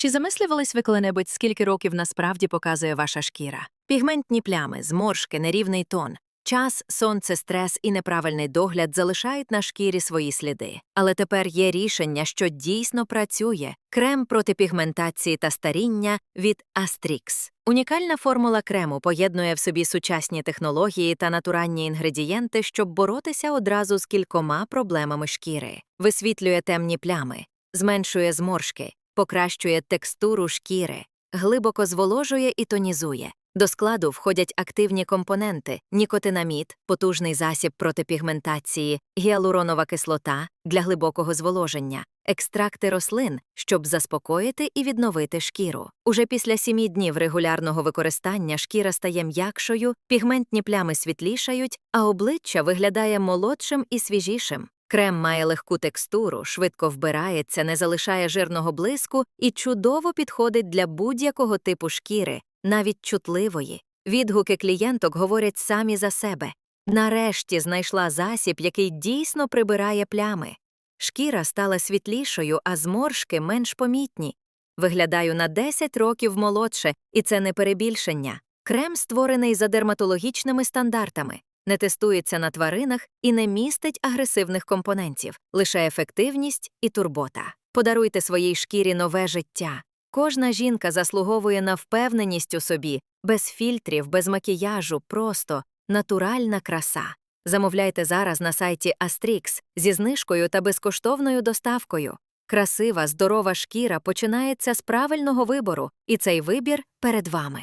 Чи замислювались ви коли-небудь, скільки років насправді показує ваша шкіра? Пігментні плями, зморшки, нерівний тон. Час, сонце, стрес і неправильний догляд залишають на шкірі свої сліди. Але тепер є рішення, що дійсно працює крем проти пігментації та старіння від Astrix. Унікальна формула крему поєднує в собі сучасні технології та натуральні інгредієнти, щоб боротися одразу з кількома проблемами шкіри. Висвітлює темні плями, зменшує зморшки, покращує текстуру шкіри, глибоко зволожує і тонізує. До складу входять активні компоненти: нікотинамід, потужний засіб проти пігментації, гіалуронова кислота для глибокого зволоження, екстракти рослин, щоб заспокоїти і відновити шкіру. Уже після сімі днів регулярного використання шкіра стає м'якшою, пігментні плями світлішають, а обличчя виглядає молодшим і свіжішим. Крем має легку текстуру, швидко вбирається, не залишає жирного блиску і чудово підходить для будь-якого типу шкіри, навіть чутливої. Відгуки клієнток говорять самі за себе. Нарешті знайшла засіб, який дійсно прибирає плями. Шкіра стала світлішою, а зморшки менш помітні. Виглядаю на 10 років молодше, і це не перебільшення. Крем створений за дерматологічними стандартами, не тестується на тваринах і не містить агресивних компонентів, лише ефективність і турбота. Подаруйте своїй шкірі нове життя. Кожна жінка заслуговує на впевненість у собі, без фільтрів, без макіяжу, просто натуральна краса. Замовляйте зараз на сайті Astrix зі знижкою та безкоштовною доставкою. Красива, здорова шкіра починається з правильного вибору, і цей вибір перед вами.